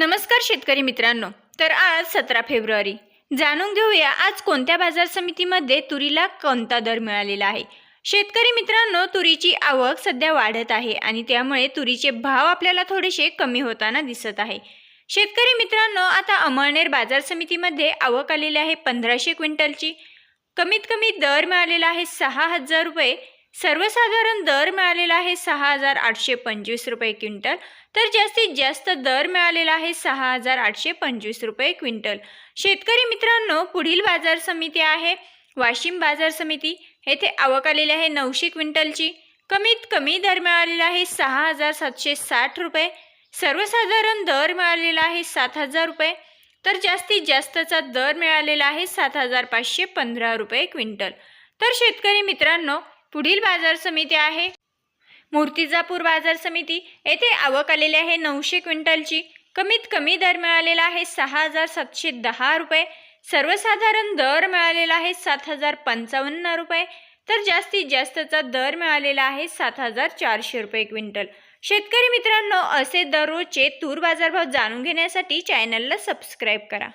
नमस्कार शेतकरी मित्रांनो. तर आज सतरा फेब्रुवारी. जाणून घेऊया आज कोणत्या बाजार समितीमध्ये तुरीला कोणता दर मिळालेला आहे. शेतकरी मित्रांनो तुरीची आवक सध्या वाढत आहे आणि त्यामुळे तुरीचे भाव आपल्याला थोडेसे कमी होताना दिसत आहे. शेतकरी मित्रांनो आता अमळनेर बाजार समितीमध्ये आवक आलेली आहे पंधराशे क्विंटलची. कमीत कमी दर मिळालेला आहे सहा हजार रुपये. सर्वसाधारण दर मिळालेला आहे सहा हजार आठशे पंचवीस रुपये क्विंटल तर जास्तीत जास्त दर मिळालेला आहे सहा हजार आठशे पंचवीस रुपये क्विंटल. शेतकरी मित्रांनो पुढील बाजार समिती आहे वाशिम बाजार समिती. येथे आवक आलेली आहे नऊशे क्विंटलची. कमीत कमी दर मिळालेला आहे सहा हजार सातशे साठ रुपये. सर्वसाधारण दर मिळालेला आहे सात हजार रुपये. तर जास्तीत जास्तचा दर मिळालेला आहे सात हजार पाचशे पंधरा रुपये क्विंटल. तर शेतकरी मित्रांनो पुढील बाजार समिती आहे. मूर्तिजापूर बाजार समिती येथे आवक आलेली आहे. नऊशे क्विंटलची. कमीत कमी दर मिळालेला आहे सहा हजार सातशे दहा रुपये. सर्वसाधारण दर मिळालेला आहे सात हजार पंचावन्न रुपये. तर जास्तीत जास्तचा दर मिळालेला आहे सात हजार चारशे रुपये क्विंटल. शेतकरी मित्रांनो असे दररोजचे तूर बाजारभाव जाणून घेण्यासाठी चॅनलला सबस्क्राईब करा.